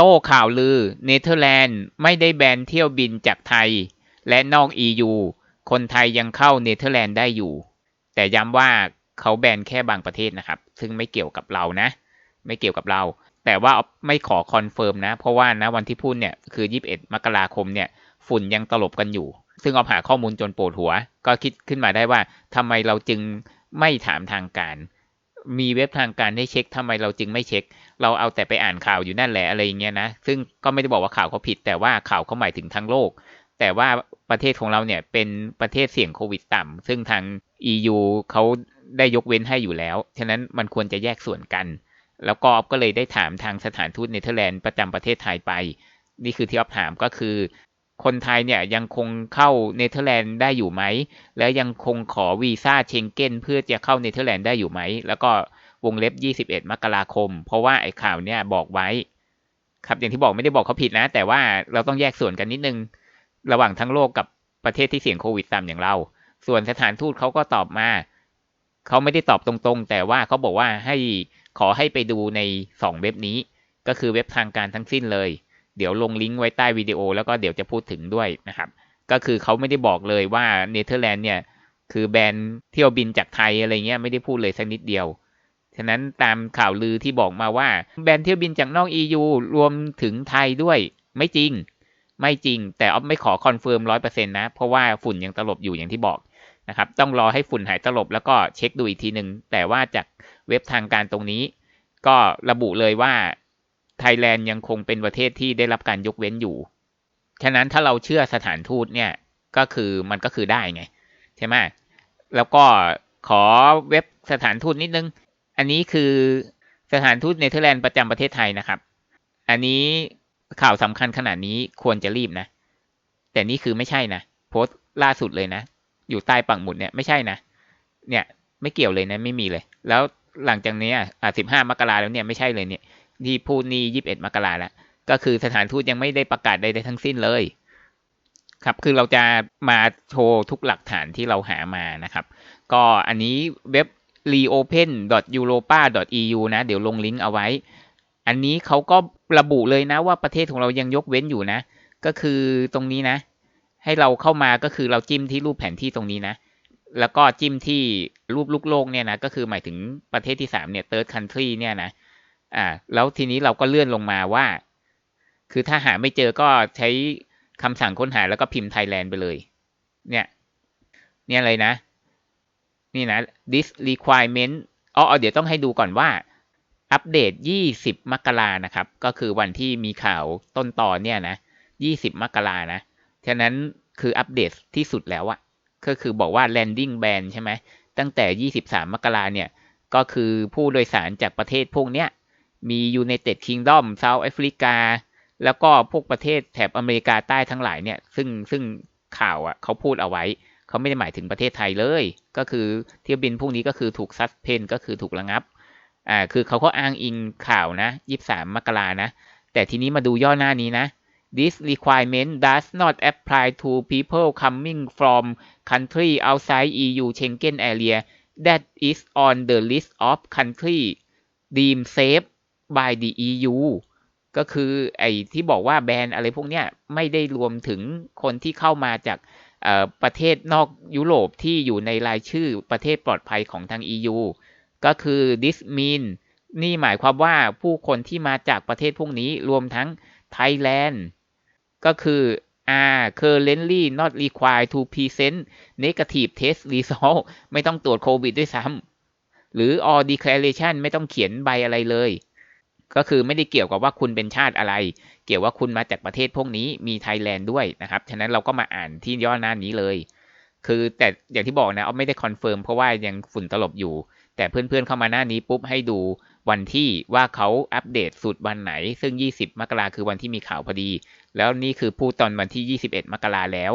โต้ข่าวลือ เนเธอร์แลนด์ไม่ได้แบนเที่ยวบินจากไทย และนอก EU คนไทยยังเข้าเนเธอร์แลนด์ได้อยู่ แต่ย้ำว่าเขาแบนแค่บางประเทศนะครับ ซึ่งไม่เกี่ยวกับเรานะ ไม่เกี่ยวกับเรา แต่ว่าไม่ขอคอนเฟิร์มนะ เพราะว่านะวันที่พูดเนี่ยคือ 21 มกราคมเนี่ยฝุ่นยังตลบกันอยู่ ซึ่งเอาหาข้อมูลจนปวดหัว ก็คิดขึ้นมาได้ว่าทำไมเราจึงไม่ถามทางการ มีเว็บทางการให้เช็คทำไมเราจึงไม่เช็ค เราเอาแต่ไปอ่านข่าวอยู่นั่นแหละอะไรอย่างเงี้ยนะซึ่งก็ไม่ได้บอกว่าข่าวเขาผิด แต่ว่าข่าวเขาหมายถึงทั้งโลก แต่ว่าประเทศของเราเนี่ยเป็นประเทศเสี่ยงโควิดต่ำซึ่งทาง EU เขาได้ยกเว้นให้อยู่แล้ว ฉะนั้นมันควรจะแยกส่วนกัน แล้วก็ออฟก็เลยได้ถามทางสถานทูตเนเธอร์แลนด์ประจำประเทศไทยไป นี่คือที่ออฟถามก็คือ คนไทยเนี่ยยังคงเข้าเนเธอร์แลนด์ได้อยู่ไหม แล้วยังคงขอวีซ่าเชงเก้นเพื่อจะเข้าเนเธอร์แลนด์ได้อยู่ไหม แล้วก็วงเล็บ 21 มกราคม เพราะว่าไอ้ข่าวเนี่ยบอกไว้ ครับอย่างที่บอกไม่ได้บอกเขาผิดนะ แต่ว่าเราต้องแยกส่วนกันนิดนึง ระหว่างทั้งโลกกับประเทศที่เสี่ยงโควิดต่ำอย่างเรา ส่วนสถานทูตเขาก็ตอบมา เขาไม่ได้ตอบตรงๆ แต่ว่าเขาบอกว่าให้ขอให้ไปดูใน 2 เว็บนี้ ก็คือเว็บทางการทั้งสิ้นเลย เดี๋ยวลงลิงก์ไว้ใต้วิดีโอ แล้วก็เดี๋ยวจะพูดถึงด้วยนะครับ ก็คือเขาไม่ได้บอกเลยว่าเนเธอร์แลนด์เนี่ยคือแบนเที่ยวบินจากไทยอะไรเงี้ยไม่ได้พูดเลยสักนิดเดียว ฉะนั้นตามข่าวลือที่บอกมาว่าแบนเที่ยวบินจากนอก EU รวมถึงไทยด้วยไม่จริง ไม่จริง แต่ออฟไม่ขอคอนเฟิร์มร้อยเปอร์เซ็นต์นะ เพราะว่าฝุ่นยังตลบอยู่อย่างที่บอกนะครับ ต้องรอให้ฝุ่นหายตลบแล้วก็เช็คดูอีกทีหนึ่งแต่ว่าจากเว็บทางการตรงนี้ ก็ระบุเลยว่า ไทยแลนด์ยังคงเป็นประเทศที่ได้รับการยกเว้นอยู่ ฉะนั้นถ้าเราเชื่อสถานทูตเนี่ยก็คือมันก็คือได้ไง ใช่ไหมแล้วก็ขอเว็บสถานทูตนิดนึง อันนี้คือสถานทูตเนเธอร์แลนด์ประจำประเทศไทยนะครับ อันนี้ข่าวสำคัญขนาดนี้ควรจะรีบนะ แต่นี่คือไม่ใช่นะ โพสต์ล่าสุดเลยนะ อยู่ใต้ปักหมุดเนี่ยไม่ใช่นะ เนี่ยไม่เกี่ยวเลยนะไม่มีเลย แล้วหลังจากนี้อะสิบห้ามกราแล้วเนี่ยไม่ใช่เลยเนี่ย ที่พูดนี่ยี่สิบเอ็ดมกราแล้ว ก็คือสถานทูตยังไม่ได้ประกาศใดๆทั้งสิ้นเลย ครับ คือเราจะมาโชว์ทุกหลักฐานที่เราหามานะครับ ก็อันนี้เว็บ reopen.europa.eu นะ เดี๋ยวลงลิงก์เอาไว้ อันนี้เขาก็ระบุเลยนะว่าประเทศของเรายังยกเว้นอยู่นะ ก็คือตรงนี้นะ ให้เราเข้ามาก็คือเราจิ้มที่รูปแผนที่ตรงนี้นะ แล้วก็จิ้มที่รูปลูกโลกเนี่ยนะ ก็คือหมายถึงประเทศที่สามเนี่ย third country เนี่ยนะ อ่า แล้วทีนี้เราก็เลื่อนลงมาว่า คือถ้าหาไม่เจอก็ใช้คำสั่งค้นหาแล้วก็พิมพ์ไทยแลนด์ไปเลย เนี่ย เนี่ยเลยนะ นี่นะ this requirement อ๋อเดี๋ยวต้องให้ดูก่อนว่า อัปเดต 20 มกรานะครับ ก็คือวันที่มีข่าวต้นตอนเนี่ยนะ 20 มกรานะ ฉะนั้นคืออัปเดตที่สุดแล้วอะก็คือบอกว่า landing ban ใช่ไหม ตั้งแต่ 23 มกราเนี่ย ก็คือผู้โดยสารจากประเทศพวกเนี้ย มี United Kingdom South Africa แล้วก็พวกประเทศแถบอเมริกาใต้ทั้งหลายเนี่ย ซึ่งซึ่งข่าวอะเขาพูดเอาไว้ เขาไม่ได้หมายถึงประเทศไทยเลย ก็คือเที่ยวบินพวกนี้ก็คือถูกซัสเพนก็คือถูกระงับ อ่า คือเขาก็อ้างอิงข่าวนะ23มกรานะ แต่ทีนี้มาดูย่อหน้านี้นะ This requirement does not apply to people coming from country outside EU Schengen area that is on the list of country deemed safe by the EU ก็คือไอ้ที่บอกว่าแบนอะไรพวกเนี้ยไม่ได้รวมถึงคนที่เข้ามาจากประเทศนอกยุโรปที่อยู่ในรายชื่อประเทศปลอดภัยของทาง EU ก็คือ this mean นี่หมายความว่าผู้คนที่มาจากประเทศพวกนี้รวมทั้งไทยแลนด์ก็คือ are currently not required to present negative test result ไม่ต้องตรวจโควิดด้วยซ้ำหรือ or declaration ไม่ต้องเขียนใบอะไรเลย ก็คือไม่ได้เกี่ยวกับว่าคุณเป็นชาติอะไร เกี่ยวว่าคุณมาจากประเทศพวกนี้มีไทยแลนด์ด้วยนะครับ ฉะนั้นเราก็มาอ่านที่ย่อหน้านี้เลย คือแต่อย่างที่บอกนะเอาไม่ได้คอนเฟิร์มเพราะว่ายังฝุ่นตลบอยู่ แต่เพื่อนๆเข้ามาหน้านี้ปุ๊บให้ดูวันที่ว่าเขาอัปเดตสุดวันไหน ซึ่ง 20 มกราคือวันที่มีข่าวพอดี แล้วนี่คือพูดตอนวันที่ 21 มกราแล้ว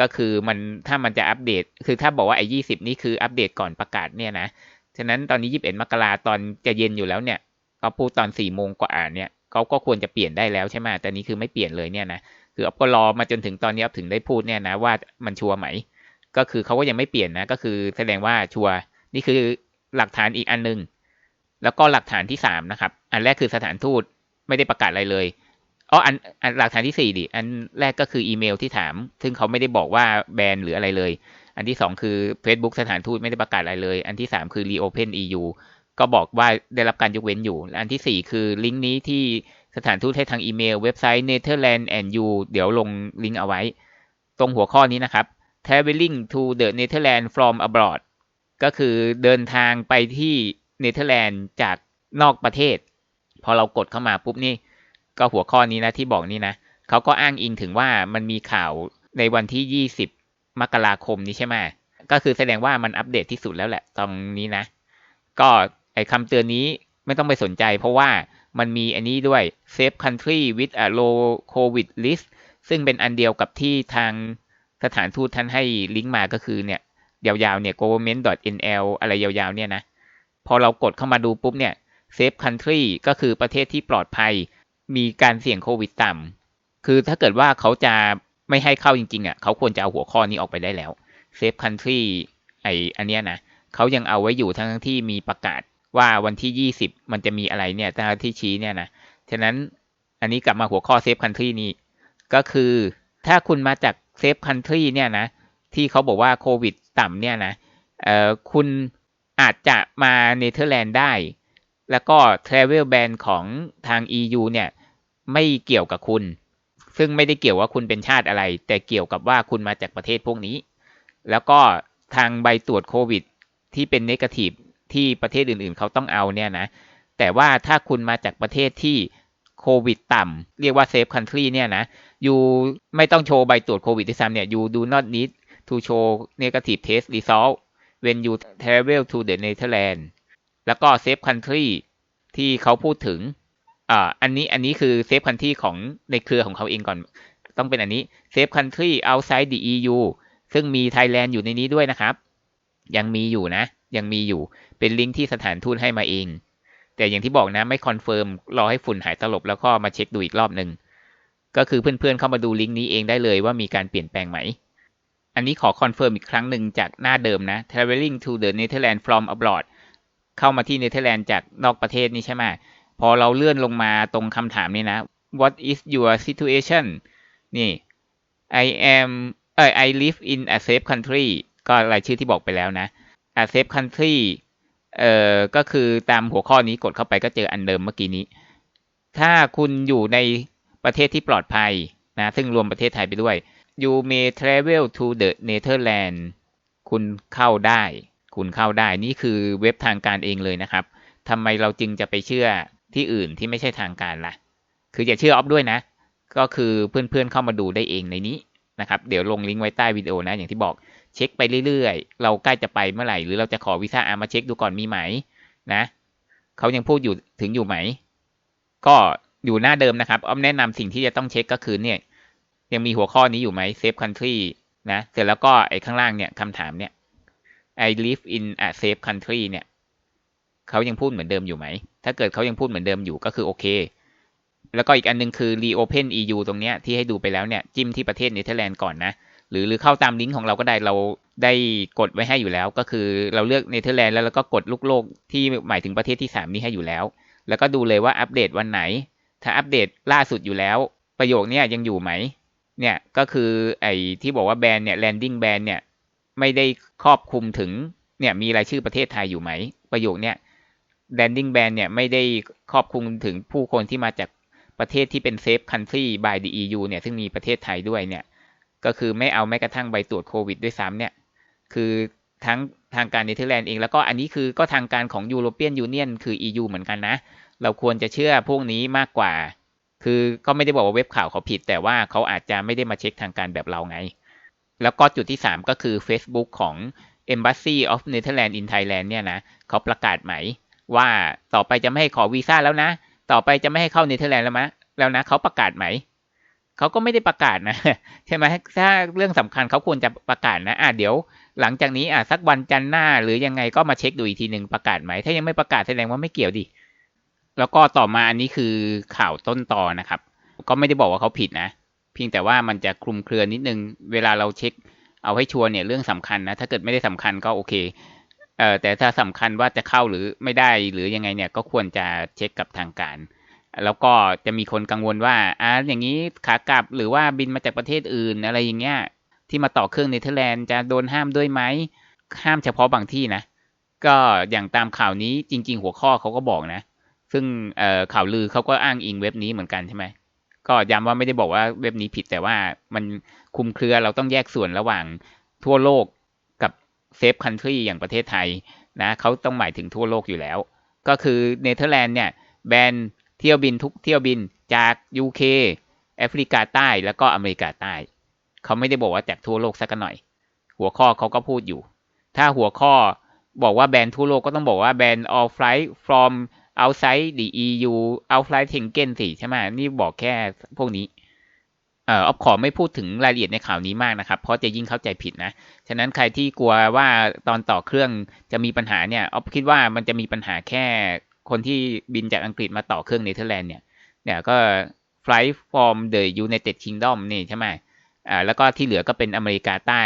ก็คือมันถ้ามันจะอัปเดต คือถ้าบอกว่าไอ้20 นี่คืออัปเดตก่อนประกาศเนี่ยนะ ฉะนั้นตอนนี้ 21 มกราตอนจะเย็นอยู่แล้วเนี่ย ก็พูดตอน4โมงกว่าเนี่ยเขาก็ควรจะเปลี่ยนได้แล้วใช่ไหมแต่นี้คือไม่เปลี่ยนเลยเนี่ยนะคืออัปก็รอมาจนถึงตอนนี้อัปถึงได้พูดเนี่ยนะว่ามันชัวร์ไหม ก็คือเขาก็ยังไม่เปลี่ยนนะ ก็คือแสดงว่าชัวร์นี่คือหลักฐานอีกอันนึงแล้วก็หลักฐานที่สามนะครับ อันแรกคือสถานทูตไม่ได้ประกาศอะไรเลยอ๋ออันอันหลักฐานที่สี่ดิอันแรกก็คืออีเมลที่ถาม ซึ่งเขาไม่ได้บอกว่าแบนหรืออะไรเลย อันที่สองคือ Facebook สถานทูตไม่ได้ประกาศอะไรเลย อันที่สามคือ Reopen EU ก็บอกว่าได้รับการยกเว้นอยู่ อันที่สี่คือลิงก์นี้ที่สถานทูตให้ทางอีเมล เว็บไซต์ Netherlands and You เดี๋ยวลงลิงก์เอาไว้ ตรงหัวข้อนี้นะครับ Traveling to the Netherlands from abroad ก็คือเดินทางไปที่เนเธอร์แลนด์จากนอกประเทศ พอเรากดเข้ามาปุ๊บนี่ ก็หัวข้อนี้นะที่บอกนี่นะเขาก็อ้างอิงถึงว่ามันมีข่าวในวันที่ 20 มกราคมนี้ใช่ไหมก็คือแสดงว่ามันอัปเดตที่สุดแล้วแหละตรงนี้นะ ก็ อคำเตือนนี้ไม่ต้องไปสนใจ เพราะว่ามันมีอันนี้ด้วย Safe Country with a Low COVID List ซึ่งเป็นอันเดียวกับที่ทางสถานทูตท่านให้ลิงก์มาก็คือเนี่ยยาวๆเนี่ย government.nl อะไรยาวๆเนี่ยนะ พอเรากดเข้ามาดูปุ๊บเนี่ย safe country ก็คือประเทศที่ปลอดภัย มีการเสี่ยงโควิดต่ำ คือถ้าเกิดว่าเขาจะไม่ให้เข้าจริงๆอะ เขาควรจะเอาหัวข้อนี้ออกไปได้แล้ว safe country ไออันเนี้ยนะ เขายังเอาไว้อยู่ทั้งที่มีประกาศ ว่าวันที่ 20 มันจะมีอะไรเนี่ยทางที่ชี้เนี่ยนะ ฉะนั้นอันนี้กลับมาหัวข้อ safe country นี้ ก็คือถ้าคุณมาจาก safe country เนี่ยนะ ที่เขาบอกว่าโควิดต่ำเนี่ยนะเอ่อคุณอาจจะมาเนเธอร์แลนด์ได้ แล้วก็ Travel Ban ของทาง EU เนี่ยไม่เกี่ยวกับคุณ ซึ่งไม่ได้เกี่ยวว่าคุณเป็นชาติอะไร แต่เกี่ยวกับว่าคุณมาจากประเทศพวกนี้ แล้วก็ทางใบตรวจโควิดที่เป็นเนกาทีฟ ที่ประเทศอื่นๆ เขาต้องเอาเนี่ยนะ แต่ว่าถ้าคุณมาจากประเทศที่โควิดต่ำเรียกว่าเซฟคันทรีเนี่ยนะยูไม่ต้องโชว์ใบตรวจโควิดที่ซ้ำเนี่ยยู do not need to show negative test result when you travel to the Netherlands แล้วก็ safe country ที่เขาพูดถึงอ่าอันนี้อันนี้คือ safe country ของในเครือของเขาเองก่อน ต้องเป็นอันนี้ safe country outside the EU ซึ่งมีไทยแลนด์อยู่ในนี้ด้วยนะครับ ยังมีอยู่นะ ยังมีอยู่ เป็นลิงก์ที่สถานทูตให้มาเอง แต่อย่างที่บอกนะไม่คอนเฟิร์มรอให้ฝุ่นหายตลบแล้วก็มาเช็คดูอีกรอบหนึ่งก็คือเพื่อนๆเข้ามาดูลิงก์นี้เองได้เลยว่ามีการเปลี่ยนแปลงไหม อันนี้ขอคอนเฟิร์มอีกครั้งหนึ่งจากหน้าเดิมนะ traveling to the Netherlands from abroad เข้ามาที่เนเธอร์แลนด์จากนอกประเทศนี่ใช่ไหมพอเราเลื่อนลงมาตรงคำถามนี้นะ what is your situation นี่ I am เออ I live in a safe country ก็รายชื่อที่บอกไปแล้วนะ a safe country เอ่อก็คือตามหัวข้อนี้กดเข้าไปก็เจออันเดิมเมื่อกี้นี้ ถ้าคุณอยู่ในประเทศที่ปลอดภัยนะซึ่งรวมประเทศไทยไปด้วย you may travel to the Netherlands คุณเข้าได้ คุณเข้าได้นี่คือเว็บทางการเองเลยนะครับทำไมเราจึงจะไปเชื่อที่อื่นที่ไม่ใช่ทางการละ่ะ คืออย่าเชื่อออฟด้วยนะ ก็คือเพื่อนๆเข้ามาดูได้เองในนี้นะครับ เดี๋ยวลงลิงก์ไว้ใต้วิดีโอนะ อย่างที่บอก เช็คไปเรื่อยๆ เราใกล้จะไปเมื่อไหร่ หรือเราจะขอวีซ่าอามาเช็คดูก่อนมีไหมนะเขายังพูดอยู่ถึงอยู่ไหม ก็อยู่หน้าเดิมนะครับอ้อมแนะนำสิ่งที่จะต้องเช็คก็คือเนี่ย ยังมีหัวข้อนี้อยู่ไหม safe country นะเสร็จแล้วก็ไอ้ข้างล่างเนี่ยคำถามเนี่ย I live in a safe country เนี่ยเขายังพูดเหมือนเดิมอยู่ไหม ถ้าเกิดเขายังพูดเหมือนเดิมอยู่ก็คือโอเค แล้วก็อีกอันนึงคือ reopen EU ตรงเนี้ยที่ให้ดูไปแล้วเนี่ย จิ้มที่ประเทศเนเธอร์แลนด์ก่อนนะ หรือหรือเข้าตามลิงก์ของเราก็ได้เราได้กดไว้ให้อยู่แล้ว ก็คือเราเลือกเนเธอร์แลนด์แล้วเราก็กดลูกโลกที่หมายถึงประเทศที่ 3 นี้ให้อยู่แล้ว แล้วก็ดูเลยว่าอัปเดตวันไหน ถ้าอัปเดตล่าสุดอยู่แล้ว ประโยคนี้ยังอยู่ไหมเนี่ยก็คือไอ้ที่บอกว่าแบรนด์เนี่ย landing แบรนด์เนี่ยไม่ได้ครอบคลุมถึงเนี่ยมีรายชื่อประเทศไทยอยู่ไหม ประโยคเนี่ย landing ban เนี่ยไม่ได้ครอบคลุมถึงผู้คนที่มาจากประเทศที่เป็น safe country by the EU เนี่ยซึ่งมีประเทศไทยด้วยเนี่ย ก็คือไม่เอาแม้กระทั่งใบตรวจโควิดด้วยซ้ำเนี่ย คือทั้งทางการเนเธอร์แลนด์เอง แล้วก็อันนี้คือก็ทางการของยูโรเปียนยูเนียนคือ EU เหมือนกันนะ เราควรจะเชื่อพวกนี้มากกว่า คือก็ไม่ได้บอกว่าเว็บข่าวเขาผิด แต่ว่าเขาอาจจะไม่ได้มาเช็คทางการแบบเราไง แล้วก็จุดที่ 3 ก็คือ Facebook ของ Embassy of Netherlands in Thailand เนี่ยนะเขาประกาศไหมว่าต่อไปจะไม่ให้ขอวีซ่าแล้วนะ ต่อไปจะไม่ให้เข้าเนเธอร์แลนด์แล้วมะแล้วนะเขาประกาศไหม เขาก็ไม่ได้ประกาศนะใช่ไหมถ้าเรื่องสำคัญเขาควรจะประกาศนะอะเดี๋ยว หลังจากนี้อะสักวันจันทร์หน้า หรือยังไงก็มาเช็คดูอีกทีหนึ่งประกาศไหมถ้ายังไม่ประกาศแสดงว่าไม่เกี่ยวดิแล้วก็ต่อมาอันนี้คือข่าวต้นตอนะครับ ก็ไม่ได้บอกว่าเขาผิดนะ เพียงแต่ว่ามันจะคลุมเครือนิดนึง เวลาเราเช็ค เอาให้ชัวร์เนี่ยเรื่องสำคัญนะ ถ้าเกิดไม่ได้สำคัญก็โอเคเอ่อแต่ถ้าสำคัญว่าจะเข้าหรือไม่ได้หรือยังไงเนี่ยก็ควรจะเช็คกับทางการ แล้วก็จะมีคนกังวลว่าอ่าอย่างนี้ขากลับหรือว่าบินมาจากประเทศอื่นอะไรอย่างเงี้ยที่มาต่อเครื่องเนเธอร์แลนด์จะโดนห้ามด้วยไหมห้ามเฉพาะบางที่นะก็อย่างตามข่าวนี้จริง ๆ หัวข้อเขาก็บอกนะ ซึ่งข่าวลือเขาก็อ้างอิงเว็บนี้เหมือนกันใช่ไหมก็ย้ำว่าไม่ได้บอกว่าเว็บนี้ผิดแต่ว่ามันคุมเครือเราต้องแยกส่วนระหว่างทั่วโลกกับเซฟคันทรีอย่างประเทศไทยนะเขาต้องหมายถึงทั่วโลกอยู่แล้ว ก็คือเนเธอร์แลนด์เนี่ยแบน เที่ยวบินทุกเที่ยวบินจาก UK แอฟริกาใต้แล้วก็อเมริกาใต้ เขาไม่ได้บอกว่าจากทั่วโลกสักหน่อย หัวข้อเขาก็พูดอยู่ ถ้าหัวข้อบอกว่าแบนทั่วโลกก็ต้องบอกว่าแบน all flight from outside the EU outside Schengen สิใช่ไหมนี่บอกแค่พวกนี้เอ่อออฟขอไม่พูดถึงรายละเอียดในข่าวนี้มากนะครับ เพราะจะยิ่งเข้าใจผิดนะ ฉะนั้นใครที่กลัวว่าตอนต่อเครื่องจะมีปัญหาเนี่ยออฟคิดว่ามันจะมีปัญหาแค่ คนที่บินจากอังกฤษมาต่อเครื่องเนเธอร์แลนด์เนี่ยเนี่ยก็ flight from the United Kingdom นี่ใช่ไหมอ่าแล้วก็ที่เหลือก็เป็นอเมริกาใต้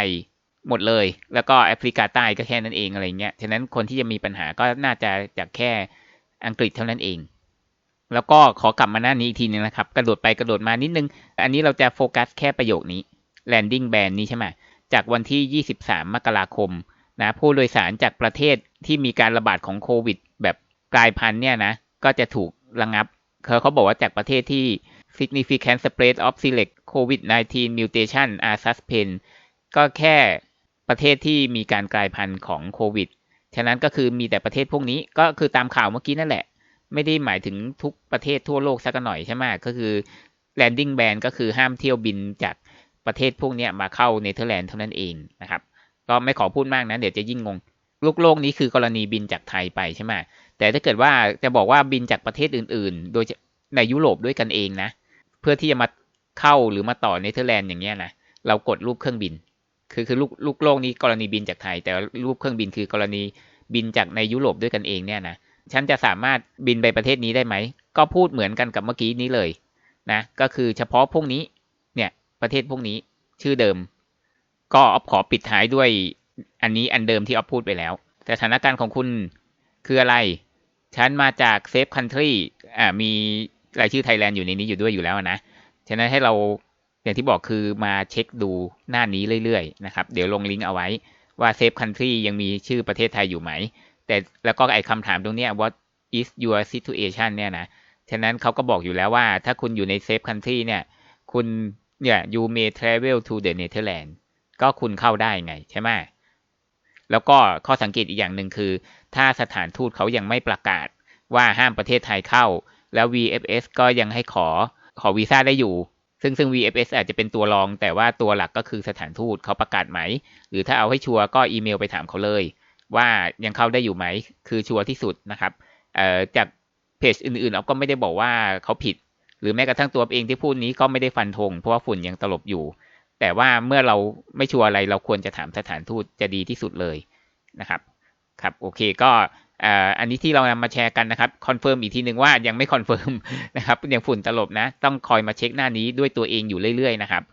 หมดเลย แล้วก็แอฟริกาใต้ก็แค่นั้นเองอะไรเงี้ย ฉะนั้นคนที่จะมีปัญหาก็น่าจะจากแค่อังกฤษเท่านั้นเอง แล้วก็ขอกลับมาหน้านี้อีกทีนึงนะครับ กระโดดไปกระโดดมานิดนึง อันนี้เราจะโฟกัสแค่ประโยคนี้ landing ban นี้ใช่ไหมจากวันที่ 23 มกราคมนะผู้โดยสารจากประเทศที่มีการระบาดของโควิด กลายพันธุ์เนี่ยนะ ก็จะถูกระงับเขาเขาบอกว่าจากประเทศที่ significant spread of select COVID-19 mutation are suspend ก็แค่ประเทศที่มีการกลายพันธุ์ของโควิด ฉะนั้นก็คือมีแต่ประเทศพวกนี้ ก็คือตามข่าวเมื่อกี้นั่นแหละ ไม่ได้หมายถึงทุกประเทศทั่วโลกสักหน่อยใช่ไหมก็คือ landing ban ก็คือห้ามเที่ยวบินจากประเทศพวกนี้มาเข้าเนเธอร์แลนด์เท่านั้นเองนะครับ ก็ไม่ขอพูดมากนะ เดี๋ยวจะยิ่งงง ลูกโลกนี้คือกรณีบินจากไทยไปใช่ไหม แต่ถ้าเกิดว่าจะบอกว่าบินจากประเทศอื่น ๆ โดยในยุโรปด้วยกันเองนะ เพื่อที่จะมาเข้าหรือมาต่อเนเธอร์แลนด์อย่างเงี้ยนะ เรากดรูปเครื่องบิน คือคือลูกลูกโลกนี้กรณีบินจากไทย แต่รูปเครื่องบินคือกรณีบินจากในยุโรปด้วยกันเองเนี่ยนะ ฉันจะสามารถบินไปประเทศนี้ได้ไหม ก็พูดเหมือนกันกับเมื่อกี้นี้เลยนะ ก็คือเฉพาะพวกนี้ เนี่ยประเทศพวกนี้ชื่อเดิม ก็ออฟขอปิดท้ายด้วยอันนี้อันเดิมที่ออฟพูดไปแล้ว แต่สถานการณ์ของคุณ คืออะไร ฉันมาจากเซฟคันทรีอ่ามีรายชื่อไทยแลนด์อยู่ในนี้อยู่ด้วยอยู่แล้วนะ ฉะนั้นให้เราอย่างที่บอกคือมาเช็คดูหน้านี้เรื่อยๆนะครับ เดี๋ยวลงลิงก์เอาไว้ว่าเซฟคันทรียังมีชื่อประเทศไทยอยู่ไหม แต่แล้วก็ไอ้คำถามตรงนี้ what is your situation เนี่ยนะ ฉะนั้นเขาก็บอกอยู่แล้วว่า ถ้าคุณอยู่ในเซฟคันทรีเนี่ย คุณเนี่ย you may travel to the Netherlands ก็คุณเข้าได้ไงใช่ไหม แล้วก็ข้อสังเกตอีกอย่างหนึ่งคือ ถ้าสถานทูตเขายังไม่ประกาศว่าห้ามประเทศไทยเข้า แล้ว VFS ก็ยังให้ขอขอวีซ่าได้อยู่ ซึ่งซึ่ง VFS อาจจะเป็นตัวรอง แต่ว่าตัวหลักก็คือสถานทูตเขาประกาศไหม หรือถ้าเอาให้ชัวร์ก็อีเมลไปถามเขาเลย ว่ายังเข้าได้อยู่ไหม คือชัวร์ที่สุดนะครับเอ่อจากเพจอื่นๆเราก็ไม่ได้บอกว่าเขาผิด หรือแม้กระทั่งตัวเองที่พูดนี้ก็ไม่ได้ฟันธงเพราะว่าฝุ่นยังตลบอยู่ แต่ว่าเมื่อเราไม่ชัวร์อะไรเราควรจะถามสถานทูตจะดีที่สุดเลยนะครับ ครับโอเคก็อันนี้ที่เรานำมาแชร์กันนะครับคอนเฟิร์มอีกทีหนึ่งว่ายังไม่คอนเฟิร์มนะครับยังฝุ่นตลบนะ ต้องคอยมาเช็คหน้านี้ด้วยตัวเองอยู่เรื่อยๆนะครับ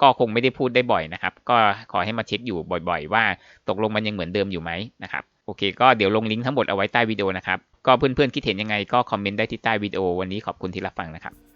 ก็คงไม่ได้พูดได้บ่อยนะครับ ก็ขอให้มาเช็คอยู่บ่อยๆ ว่าตกลงมันยังเหมือนเดิมอยู่ไหมนะครับโอเค ก็เดี๋ยวลงลิงก์ทั้งหมดเอาไว้ใต้วิดีโอนะครับ ก็เพื่อนๆคิดเห็นยังไงก็คอมเมนต์ได้ที่ใต้วิดีโอวันนี้ขอบคุณที่รับฟังนะครับ